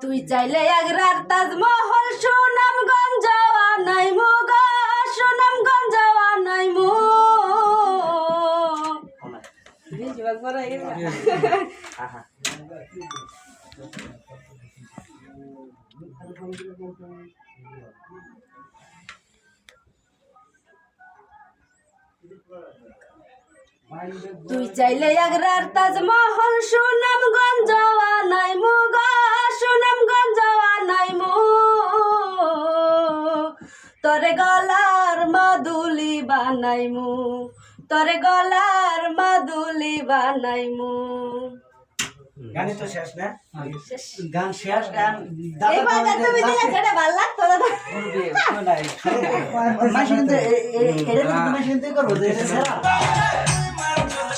তুই চাইলে আগ্রার তাজমহল সুনামগঞ্জ নাই মুগা সুনামগঞ্জ নাই মু। তুই চাইলে আগ্রার তাজমহল সুনামগঞ্জ নাই মুগা সুনামগঞ্জ নাই মু তোরে গলার মাদুলি বানাইমু তোরে গলার মাদুলি বানাইমু গানই তো শেষ না গান শেষ গান এই বাজা তুমি দিলে যেটা ভালো লাগতো দাদা মাসে কিন্তু এ- এ- এটা তুমি মাসে করব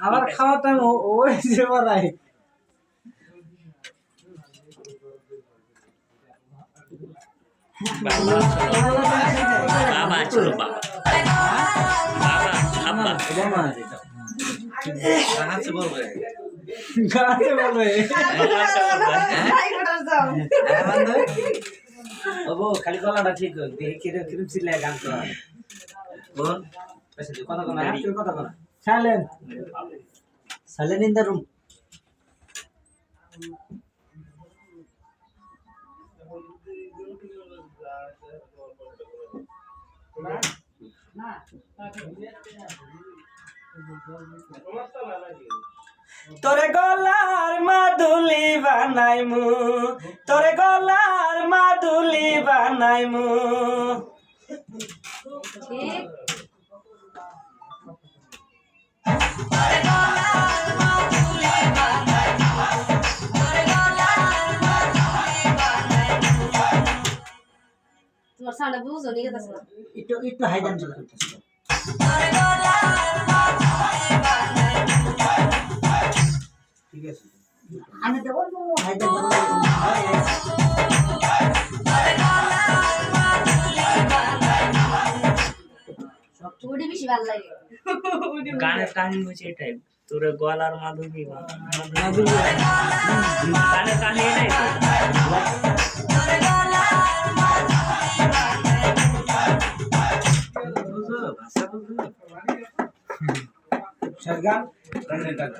আমার খাওয়াতাম ওই যে বড়াই বাবা চলো বাবা বাবা বাবা গাছে বলবে গাছে বলবে ওবো খালি গলাটা ঠিক দেখি কিরম ছিলে গান করা। बोल কথা কোনা কথা কোনা silent silent in the room. তোরে গলার মাদুলি বানাইমু তোরে গলার মাদুলি বানাইমু। তোমার সামনে বুঝো নিয়ে গেছে একটু একটু হাই দাম চলে ঠিক আছে। আমি দেবো ওটি বেশি ভালো লাগে। গানের কাহিনী হচ্ছে এটাই তোর গলার মাধুরী মাধুরী এটাই ভাষা বুঝলো সরগাম